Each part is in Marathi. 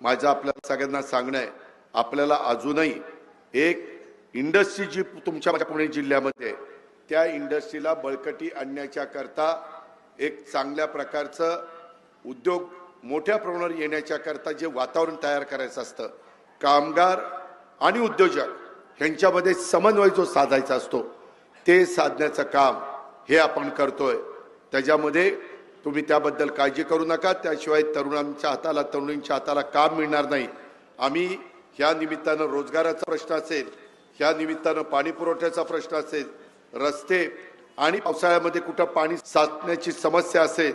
माझं आपल्याला सगळ्यांना सांगणं आहे आपल्याला अजूनही एक इंडस्ट्री जी तुमच्या माझ्या पुणे जिल्ह्यामध्ये आहे, त्या इंडस्ट्रीला बळकटी आणण्याच्या करता एक चांगल्या प्रकारचं उद्योग मोठ्या प्रमाणावर येण्याच्या करता जे वातावरण तयार करायचं असतं कामगार आणि उद्योजक यांच्यामध्ये समन्वय जो साधायचा असतो ते साधण्याचं काम हे आपण करतोय. त्याच्यामध्ये तुम्ही त्याबद्दल काळजी करू नका. त्याशिवाय तरुणांच्या हाताला तरुणींच्या हाताला काम मिळणार नाही. आम्ही ह्या निमित्तानं रोजगाराचा प्रश्न असेल ह्या निमित्तानं पाणी पुरवठ्याचा प्रश्न असेल रस्ते आणि पावसाळ्यामध्ये कुठं पाणी साचण्याची समस्या असेल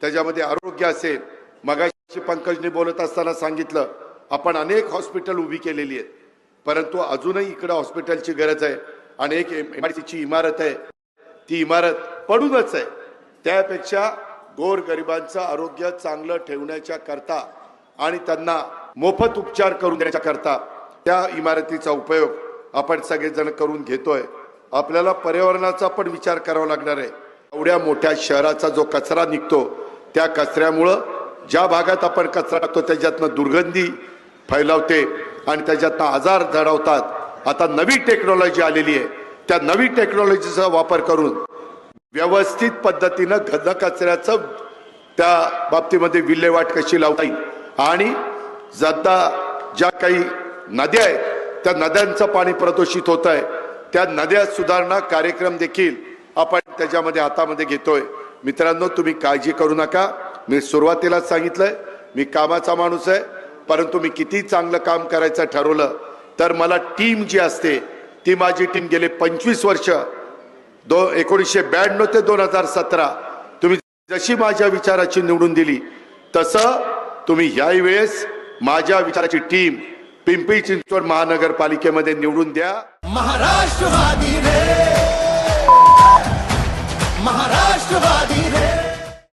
त्याच्यामध्ये आरोग्य असेल मगाशी पंकजने बोलत असताना सांगितलं आपण अनेक हॉस्पिटल उभी केलेली आहेत. परंतु अजूनही इकडं हॉस्पिटलची गरज आहे. आणि एक एमआयसीची इमारत आहे. ती इमारत पडूनच आहे. त्यापेक्षा गोर गरिबांचं आरोग्य चांगलं ठेवण्याच्या करता आणि त्यांना मोफत उपचार करून देण्याच्या करता त्या इमारतीचा उपयोग आपण सगळेजण करून घेतोय. आपल्याला पर्यावरणाचा पण विचार करावा लागणार आहे. एवढ्या मोठ्या शहराचा जो कचरा निघतो त्या कचऱ्यामुळं ज्या भागात आपण कचरा टाकतो त्याच्यातनं दुर्गंधी फैलावते आणि त्याच्यातनं आजार जडवतात आता नवी टेक्नॉलॉजी आलेली आहे. त्या नवी टेक्नॉलॉजीचा वापर करून व्यवस्थित पद्धतीनं घन कचऱ्याचं त्या बाबतीमध्ये विल्हेवाट कशी लावता येईल? आणि जाता ज्या काही नद्या आहेत त्या नद्यांचं पाणी प्रदूषित होत आहे त्या नद्या सुधारणा कार्यक्रम देखील आपण त्याच्यामध्ये हातामध्ये घेतोय. मित्रांनो तुम्ही काळजी करू नका. मी सुरुवातीलाच सांगितलंय मी कामाचा माणूस आहे परंतु मी किती चांगलं काम करायचं ठरवलं तर मला टीम जी असते ती माझी टीम गेले पंचवीस वर्ष दो एकोणीसशे ब्याण्णव ते दोन हजार सतरा. तुम्ही जशी माझ्या विचाराची निवडून दिली तसं तुम्ही याही वेळेस माझ्या विचाराची टीम पिंपरी चिंचवड महानगरपालिकेमध्ये निवडून द्या. महाराष्ट्रवादी रे!